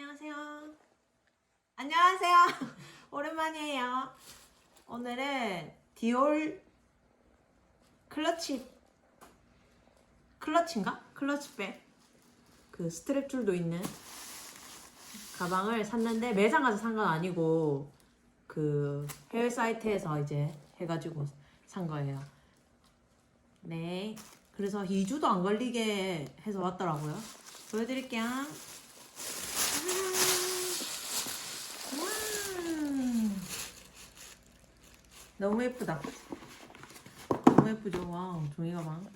안녕하세요. 안녕하세요. 오랜만이에요. 오늘은 디올 클러치 클러치인가? 클러치백 그 스트랩 줄도 있는 가방을 샀는데 매장 가서 산 건 아니고 그 해외 사이트에서 이제 해가지고 산 거예요. 네. 그래서 2주도 안 걸리게 해서 왔더라고요. 보여드릴게요. 음. 너무 예쁘다. 너무 예쁘죠? 와우, 종이 가방.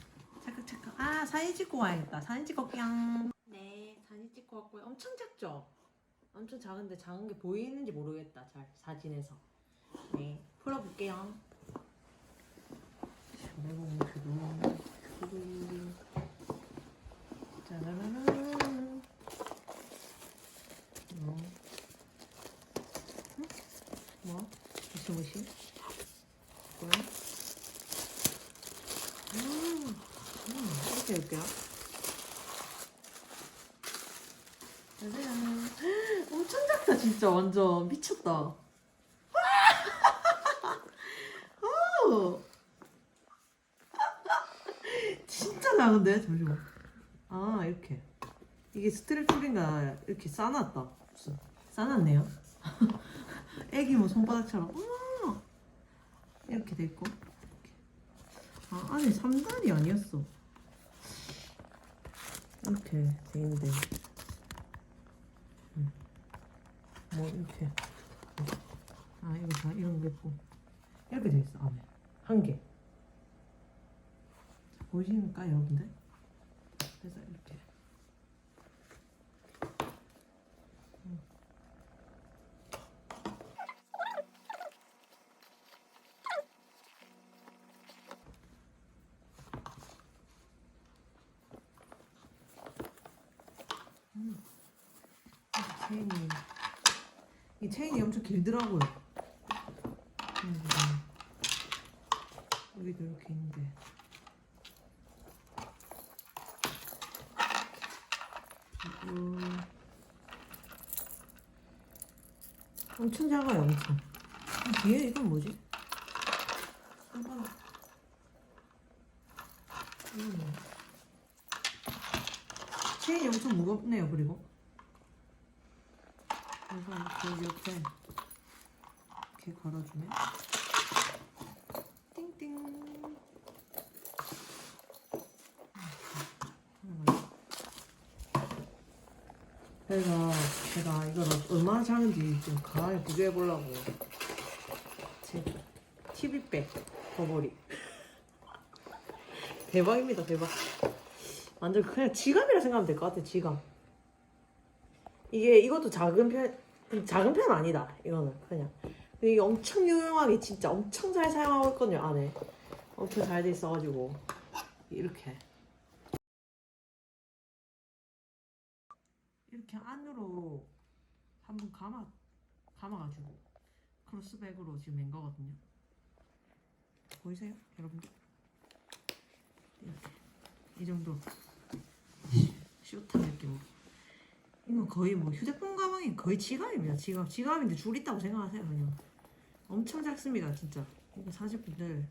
찰칵 찰칵. 아, 사진 찍고 와야겠다. 사진 찍고 뿅. 네, 사진 찍고 왔고요. 엄청 작죠? 엄청 작은데 작은 게 보이는지 모르겠다. 잘 사진에서. 네, 풀어볼게요. 짜라라라. 뭐? 응? 뭐? 무시? 뭐야? 음, 음, 이렇게 할게요. 짜잔. 엄청 작다, 진짜. 완전. 미쳤다. 오! 진짜 작은데? 잠시만. 아, 이렇게. 이게 스트랩 줄인가 이렇게 싸놨다. 싸놨네요. 애기 뭐 손바닥처럼! 이렇게. 이렇게. 아 안에 3단이 아니었어. 이렇게 돼 있는데. 음. 뭐 이렇게. 아 이거 다 이런 게 있고 이렇게 돼 있어 안에 한 개. 보이십니까 여러분들? 그래서 이렇게. 체인이 이 체인이 엄청 길더라고요. 음, 여기도 이렇게 있는데 그리고 엄청 작아요, 엄청. 아, 뒤에 이건 뭐지? 손바닥. 이건 뭐야? 체인이 엄청 무겁네요, 그리고. 그래서 이렇게 옆에 이렇게 걸어주면 띵띵. 그래서 제가 이걸 얼마나 작은지 좀 가만히 비교해 보려고. 제 TV백 버버리. 대박입니다 대박. 완전 그냥 지갑이라 생각하면 될 것 같아 지갑 이게 이것도 작은 편 작은 편 아니다 이거는 그냥. 근데 이게 엄청 유용하게 진짜 엄청 잘 사용하고 있거든요 안에. 엄청 잘 돼 있어가지고. 이렇게. 이렇게 안으로 한번 감아 감아가지고 크로스백으로 지금 맨 거거든요. 보이세요 여러분들? 이렇게. 이 정도. 슈타 느낌으로 이건 거의 뭐 휴대폰 가방이 거의 지갑입니다. 지갑. 지갑인데 줄 있다고 생각하세요, 그냥. 엄청 작습니다, 진짜. 이거 사실 분들